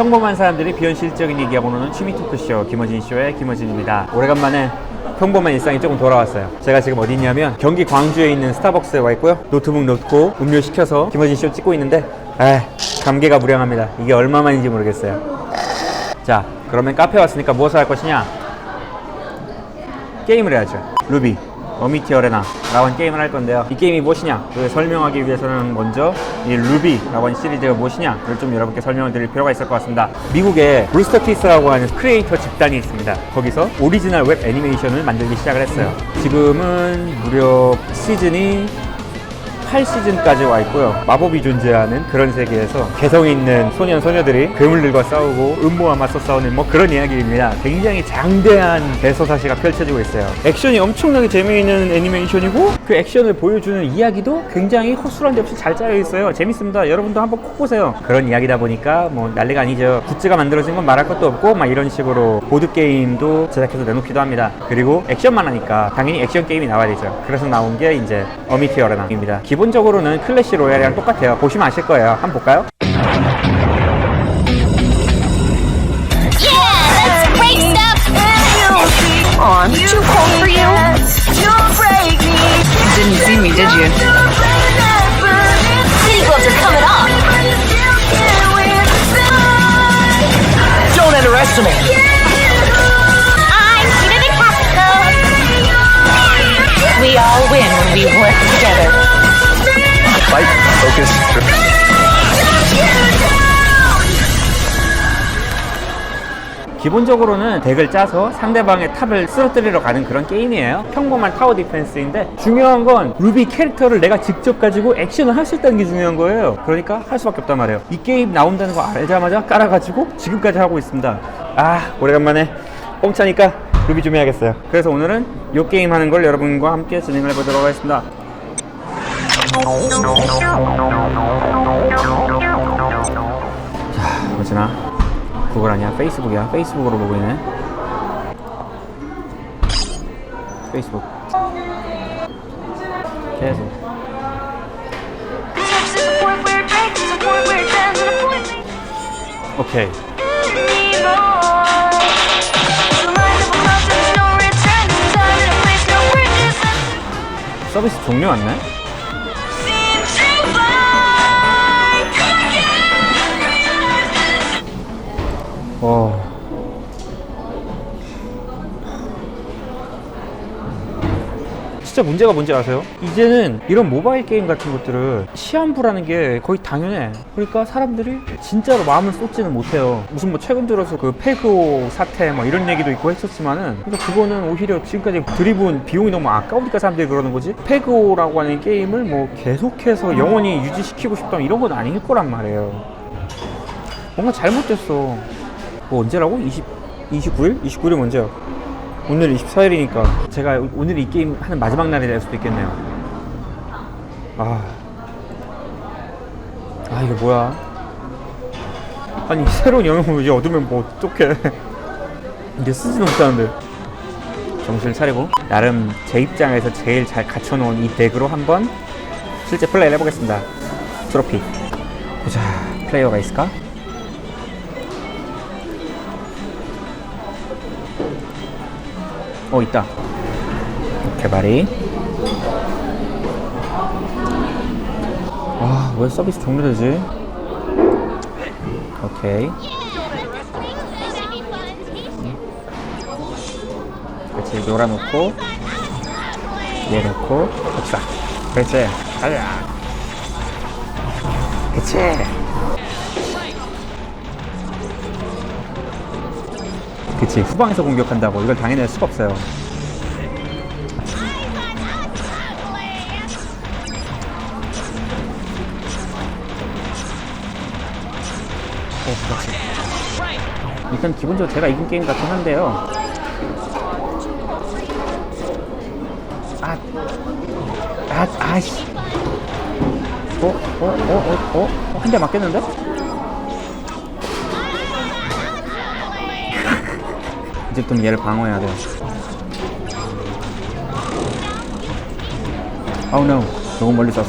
평범한 사람들이 비현실적인 얘기하고노는 취미 토크쇼 김어진 쇼의 김어진입니다. 오래간만에 평범한 일상이 조금 돌아왔어요. 제가 지금 어디 있냐면 경기 광주에 있는 스타벅스에 와 있고요. 노트북 놓고 음료 시켜서 김어진 쇼 찍고 있는데 아 감개가 무량합니다. 이게 얼마만인지 모르겠어요. 자 그러면 카페 왔으니까 무엇을 할 것이냐? 게임을 해야죠. 루비, 어미티 어레나 라는 게임을 할 건데요. 이 게임이 무엇이냐? 그 설명하기 위해서는 먼저 이 루비라고 하는 시리즈가 무엇이냐를 좀 여러분께 설명을 드릴 필요가 있을 것 같습니다. 미국에 브루스터티스라고 하는 크리에이터 집단이 있습니다. 거기서 오리지널 웹 애니메이션을 만들기 시작을 했어요. 지금은 무려 시즌이 8시즌까지 와 있고요. 마법이 존재하는 그런 세계에서 개성 있는 소년 소녀들이 괴물들과 싸우고 음모와 맞서 싸우는 뭐 그런 이야기입니다. 굉장히 장대한 대서사시가 펼쳐지고 있어요. 액션이 엄청나게 재미있는 애니메이션이고 그 액션을 보여주는 이야기도 굉장히 허술한데 없이 잘 짜여 있어요. 재밌습니다. 여러분도 한번 꼭 보세요. 그런 이야기다 보니까 뭐 난리가 아니죠. 굿즈가 만들어진 건 말할 것도 없고 막 이런 식으로 보드 게임도 제작해서 내놓기도 합니다. 그리고 액션만 하니까 당연히 액션 게임이 나와야 되죠. 그래서 나온 게 이제 어미티 어레나입니다. 기본 적으로는 클래시 로얄이랑 똑같아요. 보시면 아실 거예요. 한번 볼까요? Yeah, that's great stuff. Aw, I'm too cold for you. Didn't see me, did you? City gloves are coming off. Don't underestimate. 기본적으로는 덱을 짜서 상대방의 탑을 쓰러뜨리러 가는 그런 게임이에요. 평범한 타워 디펜스인데 중요한 건 루비 캐릭터를 내가 직접 가지고 액션을 할 수 있다는 게 중요한 거예요. 그러니까 할 수밖에 없단 말이에요. 이 게임 나온다는 거 알자마자 깔아가지고 지금까지 하고 있습니다. 아 오래간만에 뽕차니까 루비 좀 해야겠어요. 그래서 오늘은 이 게임 하는 걸 여러분과 함께 진행을 해보도록 하겠습니다. 자, 어쩌나 구글 아니야? 페이스북이야? 페이스북으로 보고 있네. 페이스북. 계속. 오케이. 서비스 종료 왔네? 진짜 문제가 뭔지 아세요? 이제는 이런 모바일 게임 같은 것들을 시한부라는 게 거의 당연해. 그러니까 사람들이 진짜로 마음을 쏟지는 못해요. 무슨 뭐 최근 들어서 그 페그오 사태 뭐 이런 얘기도 있고 했었지만은 근데 그거는 오히려 지금까지 드리븐 비용이 너무 아까우니까 사람들이 그러는 거지. 페그오라고 하는 게임을 뭐 계속해서 영원히 유지시키고 싶다 이런 건 아닐 거란 말이에요. 뭔가 잘못됐어. 뭐 언제라고? 20, 29일? 29일이 언제야? 오늘 24일이니까 제가 오늘 이 게임 하는 마지막 날이 될 수도 있겠네요. 아, 아 이게 뭐야? 아니 새로운 영역을 이제 얻으면 뭐 어떡해? 이게 쓰지도 못하는데. 정신을 차리고 나름 제 입장에서 제일 잘 갖춰놓은 이 덱으로 한번 실제 플레이를 해보겠습니다. 트로피. 보자, 플레이어가 있을까? 어 있다. 개발이. 아왜 서비스 종료되지? 오케이. 그렇지 놀아놓고 얘 놓고 그렇지 그렇지. 가자. 그렇지 그치. 후방에서 공격한다고. 이걸 할 수가 없어요. 오 그렇지. 일단 기본적으로 제가 이긴 게임 같긴 한데요. 아, 아, 아씨. 어, 어, 어, 어, 어, 어, 한대 맞겠는데? 이제부터는 얘를 방어해야 돼요. 아우 노 너무 멀리 쐈어.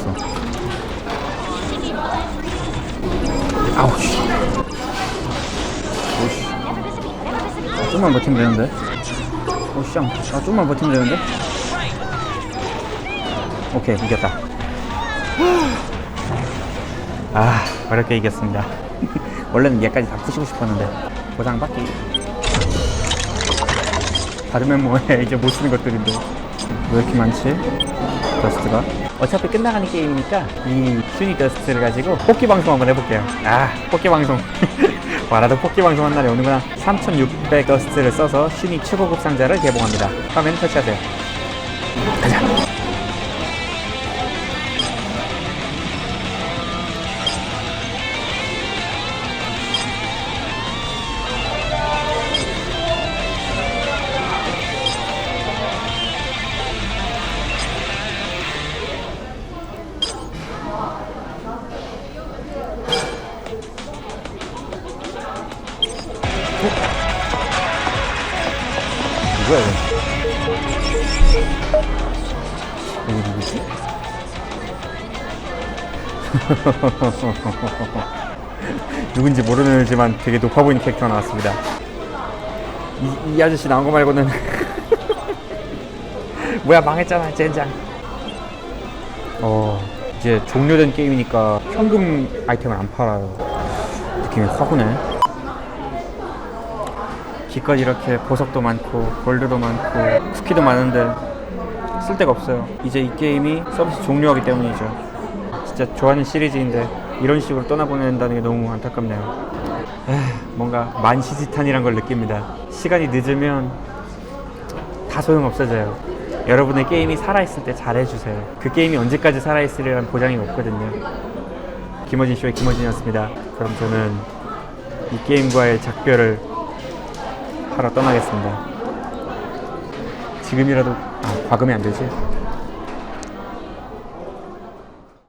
아우 씨. 좀만 버티면 되는데. 오, 쌍. 아, 좀만 버티면 되는데. 오케이, 이겼다. 아, 어렵게 이겼습니다. 원래는 얘까지 다 푸시고 싶었는데. 보상 받기. 받으면 뭐해. 이제 못 쓰는 것들인데. 왜 이렇게 많지? 더스트가. 어차피 끝나가는 게임이니까 이 슈니 더스트를 가지고 뽑기 방송 한번 해볼게요. 아, 뽑기 방송. 와라도 뽑기 방송 한 날이 오는구나. 3600 더스트를 써서 슈니 최고급 상자를 개봉합니다. 화면 터치하세요. 가자. 누구야, 이거? 이거 누구지? 누군지 모르는지만 되게 높아 보이는 캐릭터가 나왔습니다. 이, 이 아저씨 나온 거 말고는 뭐야 망했잖아 젠장. 어 이제 종료된 게임이니까 현금 아이템을 안 팔아요. 느낌이 확 오네. 기껏 이렇게 보석도 많고 골드도 많고 쿠키도 많은데 쓸 데가 없어요. 이제 이 게임이 서비스 종료하기 때문이죠. 진짜 좋아하는 시리즈인데 이런 식으로 떠나보낸다는 게 너무 안타깝네요. 에휴, 뭔가 만시지탄이란 걸 느낍니다. 시간이 늦으면 다 소용 없어져요. 여러분의 게임이 살아있을 때 잘해주세요. 그 게임이 언제까지 살아있으리란 보장이 없거든요. 김어진 쇼의 김어진이었습니다. 그럼 저는 이 게임과의 작별을 하러 떠나겠습니다. 지금이라도 아, 과금이 안 되지?